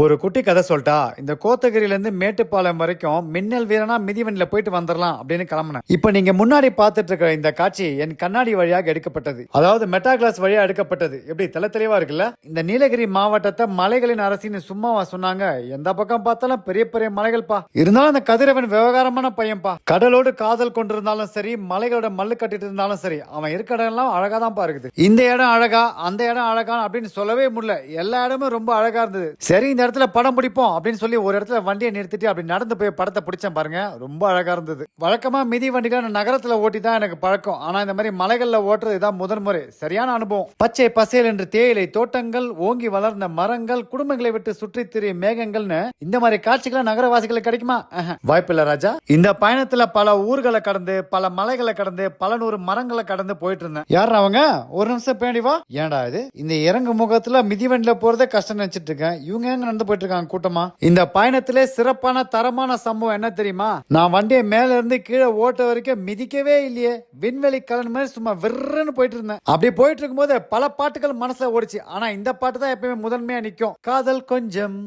ஒரு குட்டி கதை சொல்லிட்டா இந்த கோத்தகிரிலேருந்து மேட்டுப்பாளையம் வரைக்கும் மின்னல் வீரனா மிதிவண்டியில் போயிட்டு வந்துடலாம் அப்படின்னு கிளம்புனேன். இப்போ நீங்க முன்னாடி பார்த்துட்டு இருக்கிற இந்த காட்சி என் கண்ணாடி வழியாக எடுக்கப்பட்டது. அதாவது மெட்டா கிளாஸ் வழியாக எடுக்கப்பட்டது. எப்படி தெல தெளிவா இருக்குல்ல? இந்த நீலகிரி மாவட்டத்தை மலைகளின் அரசின்னு சும்மாவா சொன்னாங்க. எந்த பக்கம் பார்த்தாலும் பெரிய பெரிய மலைகள்ப்பா. இருந்தாலும் அந்த கதிரவன் விவகாரமான பையன்பா கடலோடு காதல் கொண்டிருந்தாலும் சரி மலைகளோட மல்லு கட்டிட்டு இருந்தாலும் சரி அவன் இருக்க இடம் எல்லாம் அழகா தான் இருக்குது. இந்த இடம் அழகா அந்த இடம் அழகா அப்படின்னு சொல்லவே முடியல. எல்லா இடமும் ரொம்ப அழகா இருந்தது. சரி இந்த இடத்துல படம் பிடிப்போம் அப்படின்னு சொல்லி ஒரு இடத்துல வண்டியை நிறுத்திட்டு அப்படி நடந்து போய் படத்தை பிடிச்சேன் பாருங்க. ரொம்ப அழகா இருந்தது. வழக்கமா மிதி வண்டிகளை நான் நகரத்துல ஓட்டி தான் எனக்கு பழக்கம். ஆனா இந்த மாதிரி மலைகள்ல ஓட்டுறது இதான் முதல் முறை. சரியான அனுபவம். பச்சை பசேல் என்று தேயிலை தோட்டங்கள் ஓங்கி வளர்ந்த மரங்கள் குடும்பங்களை விட்டு சுற்றி திரிய மேகங்கள்னு இந்த மாதிரி காட்சிகளை நகரவாசிகளுக்கு கிடைக்குமா? வாய்ப்பில்லை ராஜா. இந்த பயணத்துல பல ஊர்களை கடந்து பல மலைகளை கடந்து பல நூறு மரங்களை கடந்து போயிட்டு இருந்தேன். யார் அவங்க? ஒரு நிமிஷம் பேண்டி வா. ஏன்டா இது? இந்த இறங்கு முகத்துல மிதிவண்டில போறதே கஷ்டம் நினைச்சிட்டு இருக்கேன். இவங்க எங்க நடந்து போயிட்டு இருக்காங்க கூட்டமா. இந்த பயணத்திலே சிறப்பான தரமான சம்பவம் என்ன தெரியுமா? நான் வண்டியை மேல இருந்து கீழே ஓட்ட வரைக்கும் மிதிக்கவே இல்லையே. விண்வெளி கலன் மாதிரி சும்மா விர்ருன்னு போயிட்டு இருந்தேன் அப்படி போயிட்டு இருக்கும்போது பல பாட்டுகள் மனசுல ஓடிச்சு. ஆனா இந்த பாட்டு தான் எப்பயுமே முதன்மையா நிக்கும். காதல் கொஞ்சம்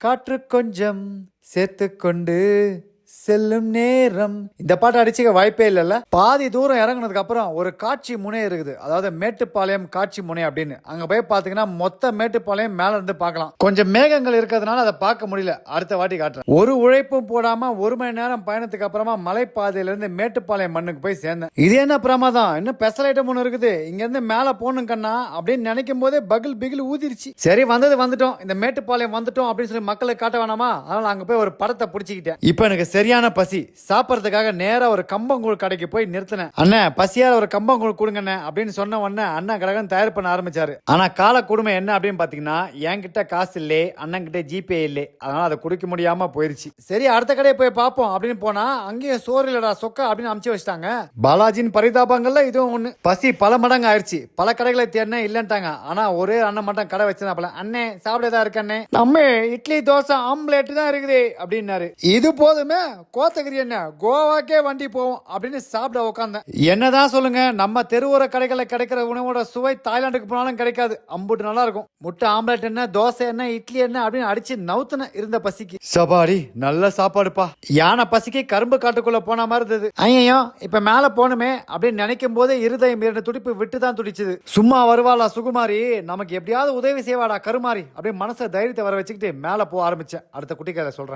காற்று கொஞ்சம் சேர்த்து கொண்டு செல்லும் நேரம். இந்த பாட்டு அடிச்சுக்க வாய்ப்பே இல்லைல்ல? பாதி தூரம் இறங்கினதுக்கு அப்புறம் ஒரு காட்சி முனை இருக்குது. அதாவது மேட்டுப்பாளையம் காட்சி முனை அப்படின்னு. அங்க போய் பாத்தீங்கன்னா மொத்த மேட்டுப்பாளையம் மேல இருந்து பார்க்கலாம். கொஞ்சம் மேகங்கள் இருக்கிறதுனால அதை பார்க்க முடியல. அடுத்த வாட்டி காட்டுறேன். ஒரு உழைப்பும் போடாம ஒரு மணி நேரம் பயணத்துக்கு அப்புறமா மலைப்பாதையில இருந்து மேட்டுப்பாளையம் மண்ணுக்கு போய் சேர்ந்தேன். இது என்ன பிரமாதம்? இன்னும் ஸ்பெஷல் ஐட்டம் ஒன்று இருக்குது. இங்க இருந்து மேல போகணும் கண்ணா அப்படின்னு நினைக்கும் போதே பகில் பிகில் ஊதிருச்சு. சரி வந்தது வந்துட்டோம். இந்த மேட்டுப்பாளையம் வந்துட்டோம் அப்படின்னு சொல்லி மக்களை காட்ட வேணாமா? அதனால அங்க போய் ஒரு படத்தை பிடிச்சிக்கிட்டேன். இப்போ எனக்கு சரியான பசி. சாப்பிட்றதுக்காக நேராக ஒரு கம்பங்கூழ் கடைக்கு போய் நிறுத்தினேன். அண்ணன் பசியால் ஒரு கம்பங்கூழ் கொடுங்கண்ணே அப்படின்னு சொன்ன உடனே அண்ணன் கடகன் தயார் பண்ண ஆரம்பிச்சாரு. ஆனால் கால கொடுமை என்ன அப்படின்னு பார்த்தீங்கன்னா என்கிட்ட காசு இல்லை அண்ணன்கிட்ட ஜிபே இல்லை. அதனால் அதை குடிக்க முடியாமல் போயிருச்சு. சரி அடுத்த கடையை போய் பார்ப்போம் அப்படின்னு போனால் அங்கேயும் சோறு இல்லடா சொக்கா அப்படின்னு அமுச்சு வச்சிட்டாங்க. பாலாஜின் பரிதாபங்கள்ல இதுவும் ஒன்று பசி பல மடங்கு ஆயிடுச்சு பல கடைகளை தேடினேன் இல்லைன்ட்டாங்க. ஆனால் ஒரே அண்ணன் மட்டும் கடை வச்சிருந்தாப்ல அண்ணே சாப்பிடதா இருக்கண்ணே நம்ம இட்லி தோசை ஆம்லேட் தான் இருக்குது அப்படின்னாரு. இது போதுமே கோத்தகிரி என்ன? கோவாக்கே வண்டி போவோம் அப்படின்னு சாப்பிட உட்காந்தேன் என்னதான் சொல்லுங்க நம்ம தெருவோர கடைகளில் கிடைக்கிற உணவோட சுவை தாய்லாந்துக்கு போனாலும் கிடைக்காது. அம்புட்டு நல்லா இருக்கும் முட்டை ஆம்லேட் என்ன தோசை என்ன இட்லி என்ன அப்படின்னு அடிச்சு நவுத்துன இருந்த பசிக்கு. சபாடி நல்ல சாப்பாடுப்பா. யானை பசிக்கு கரும்பு காட்டுக்குள்ள போன மாதிரி இருந்தது. ஐயோ இப்ப மேல போகணுமே அப்படின்னு நினைக்கும் போதே இருதயம் இரண்டு துடிப்பு விட்டு தான் துடிச்சுது. சும்மா வருவாளா சுகுமாரி? நமக்கு எப்படியாவது உதவி செய்வாடா கருமாரி அப்படின்னு மனசை தைரியத்தை வர வச்சுக்கிட்டு மேல போக ஆரம்பிச்சேன். அடுத்த குட்டிக்கார சொல்றேன்.